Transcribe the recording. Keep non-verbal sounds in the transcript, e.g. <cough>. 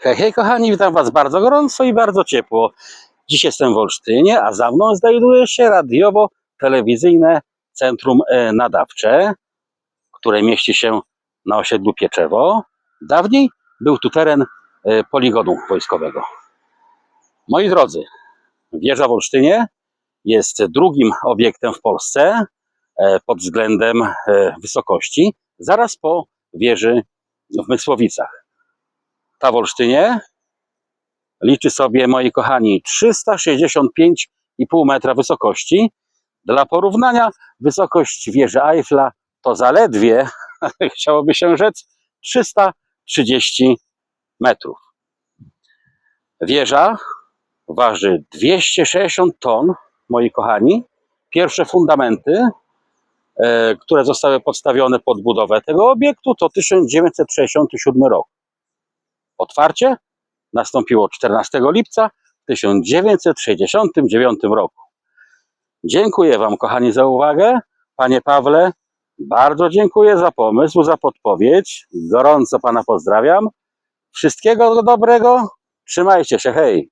Hej, hej kochani, witam Was bardzo gorąco i bardzo ciepło. Dziś jestem w Olsztynie, a za mną znajduje się radiowo-telewizyjne centrum e, nadawcze, które mieści się na osiedlu Pieczewo. Dawniej był tu teren e, poligonu wojskowego. Moi drodzy, wieża w Olsztynie jest drugim obiektem w Polsce e, pod względem wysokości, zaraz po wieży w Mysłowicach. Ta w Olsztynie liczy sobie, moi kochani, 365,5 metra wysokości. Dla porównania, wysokość wieży Eiffla to zaledwie, <laughs> chciałoby się rzec, 330 metrów. Wieża waży 260 ton, moi kochani. Pierwsze fundamenty, e, które zostały podstawione pod budowę tego obiektu, to 1967 rok. Otwarcie nastąpiło 14 lipca 1969 roku. Dziękuję Wam, kochani, za uwagę. Panie Pawle, bardzo dziękuję za pomysł, za podpowiedź. Gorąco Pana pozdrawiam. Wszystkiego dobrego. Trzymajcie się, hej.